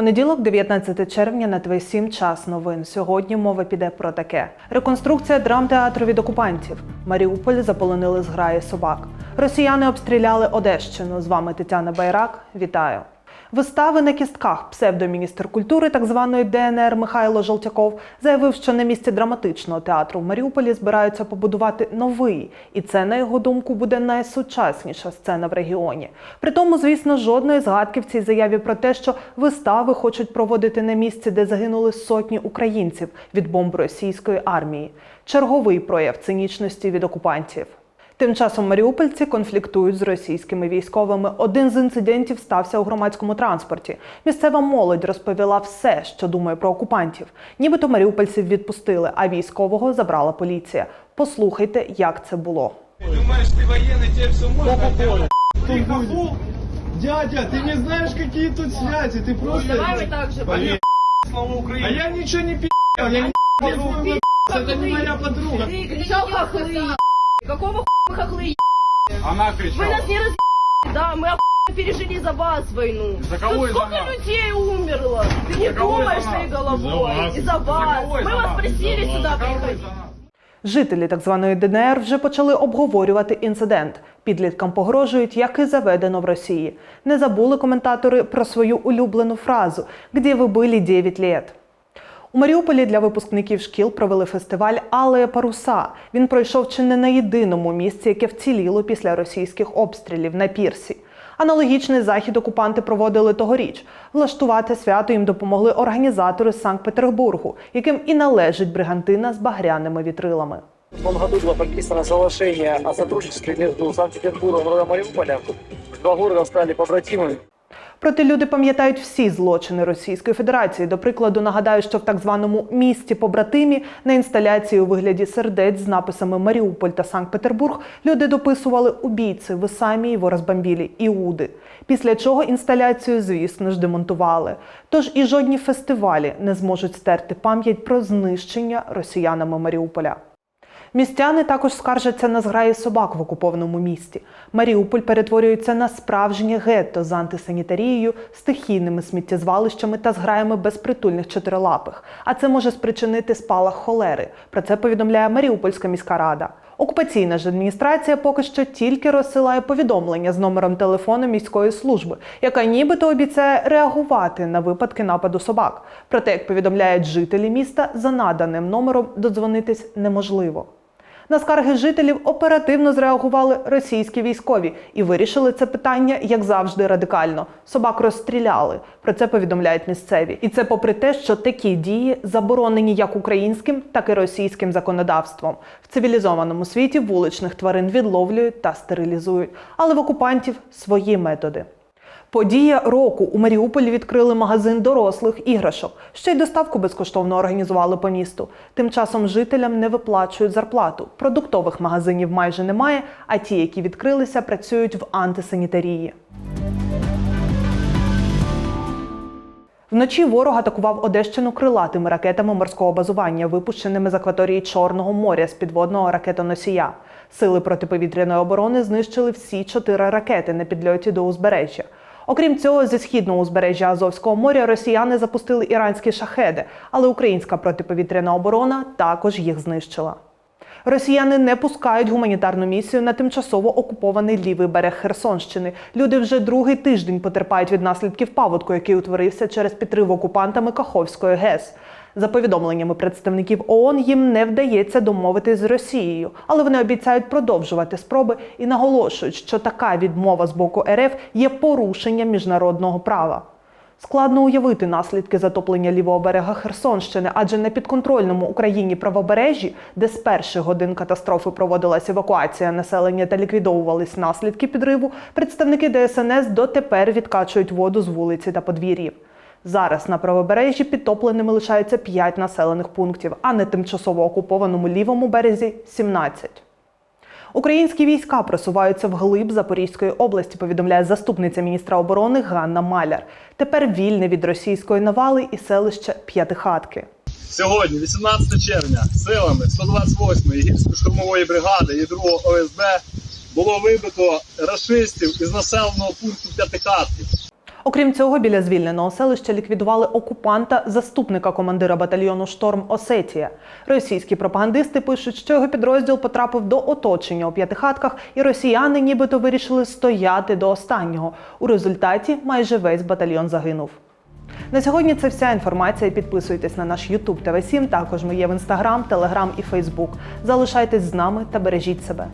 Понеділок, 19 червня, на ТВ 7 час новин. Сьогодні мова піде про таке: реконструкція драмтеатру від окупантів. Маріуполь заполонили зграї собак. Росіяни обстріляли Одещину. З вами Тетяна Байрак. Вітаю. Вистави на кістках псевдоміністр культури так званої ДНР Михайло Жолтяков заявив, що на місці драматичного театру в Маріуполі збираються побудувати новий, і це, на його думку, буде найсучасніша сцена в регіоні. При тому, звісно, жодної згадки в цій заяві про те, що вистави хочуть проводити на місці, де загинули сотні українців від бомб російської армії. Черговий прояв цинічності від окупантів. Тим часом маріупольці конфліктують з російськими військовими. Один з інцидентів стався у громадському транспорті. Місцева молодь розповіла все, що думає про окупантів. Нібито маріупольців відпустили, а військового забрала поліція. Послухайте, як це було. Думаешь, ты военный, тебе все можно? Ты хохол? Дядя, ты не знаешь, какие тут связи, ты просто... Давай мы так же Поверь, слава А Украине. я ничего не пи***л, я не пи***л, это не моя подруга. Ты кричал хохлы. Какого хуя вы хохлы? Она Вы кричала. нас не раз... Да, мы охуенно пережили за вас войну. За кого Тут и за сколько нас? людей умерло? Ты не За кого и думаешь за своей нас? головой. И за вас. кого и Мы за вас нас? просили сюда За кого и приходить. за нас? Жителі так званої ДНР вже почали обговорювати інцидент. Підліткам погрожують, як і заведено в Росії. Не забули коментатори про свою улюблену фразу «Где ви були 9 лет?». У Маріуполі для випускників шкіл провели фестиваль Алея Паруса. Він пройшов чи не на єдиному місці, яке вціліло після російських обстрілів на пірсі. Аналогічний захід окупанти проводили тогоріч. Влаштувати свято їм допомогли організатори з Санкт-Петербургу, яким і належить бригантина з багряними вітрилами. В том году было подписано соглашение о сотрудничестве между Санкт-Петербургом и городом Два города стали побратимами. Проте люди пам'ятають всі злочини Російської Федерації. До прикладу, нагадаю, що в так званому місті побратимі на інсталяції у вигляді сердець з написами Маріуполь та Санкт-Петербург люди дописували убійці, ви самі його розбомбілі, іуди. Після чого інсталяцію, звісно ж, демонтували. Тож і жодні фестивалі не зможуть стерти пам'ять про знищення росіянами Маріуполя. Містяни також скаржаться на зграї собак в окупованому місті. Маріуполь перетворюється на справжнє гетто з антисанітарією, стихійними сміттєзвалищами та зграями безпритульних чотирилапих. А це може спричинити спалах холери. Про це повідомляє Маріупольська міська рада. Окупаційна ж адміністрація поки що тільки розсилає повідомлення з номером телефону міської служби, яка нібито обіцяє реагувати на випадки нападу собак. Проте, як повідомляють жителі міста, за наданим номером додзвонитись неможливо. На скарги жителів оперативно зреагували російські військові і вирішили це питання, як завжди, радикально. Собак розстріляли. Про це повідомляють місцеві. І це попри те, що такі дії заборонені як українським, так і російським законодавством. В цивілізованому світі вуличних тварин відловлюють та стерилізують, але в окупантів свої методи. Подія року у Маріуполі відкрили магазин дорослих іграшок. Ще й доставку безкоштовно організували по місту. Тим часом жителям не виплачують зарплату. Продуктових магазинів майже немає, а ті, які відкрилися, працюють в антисанітарії. Вночі ворог атакував Одещину крилатими ракетами морського базування, випущеними з акваторії Чорного моря з підводного ракетоносія. Сили протиповітряної оборони знищили всі чотири ракети на підльоті до узбережжя. Окрім цього, зі східного узбережжя Азовського моря росіяни запустили іранські шахеди, але українська протиповітряна оборона також їх знищила. Росіяни не пускають гуманітарну місію на тимчасово окупований лівий берег Херсонщини. Люди вже другий тиждень потерпають від наслідків паводку, який утворився через підрив окупантами Каховської ГЕС. За повідомленнями представників ООН, їм не вдається домовитись з Росією, але вони обіцяють продовжувати спроби і наголошують, що така відмова з боку РФ є порушенням міжнародного права. Складно уявити наслідки затоплення лівого берега Херсонщини, адже на підконтрольному Україні правобережжі, де з перших годин катастрофи проводилась евакуація населення та ліквідовувались наслідки підриву, представники ДСНС дотепер відкачують воду з вулиці та подвір'їв. Зараз на правобережжі підтопленими лишаються 5 населених пунктів, а на тимчасово окупованому лівому березі 17. Українські війська просуваються вглиб Запорізької області, повідомляє заступниця міністра оборони Ганна Маляр. Тепер вільне від російської навали і селище П'ятихатки. Сьогодні, 18 червня, силами 128-ї гірсько-штурмової бригади і 2-го ОСБ було вибито рашистів із населеного пункту П'ятихатки. Окрім цього, біля звільненого селища ліквідували окупанта, заступника командира батальйону Шторм Осетія. Російські пропагандисти пишуть, що його підрозділ потрапив до оточення у п'ятихатках, і росіяни нібито вирішили стояти до останнього. У результаті майже весь батальйон загинув. На сьогодні це вся інформація. Підписуйтесь на наш YouTube ТВ7. Також ми є в Instagram, Telegram і Facebook. Залишайтесь з нами та бережіть себе.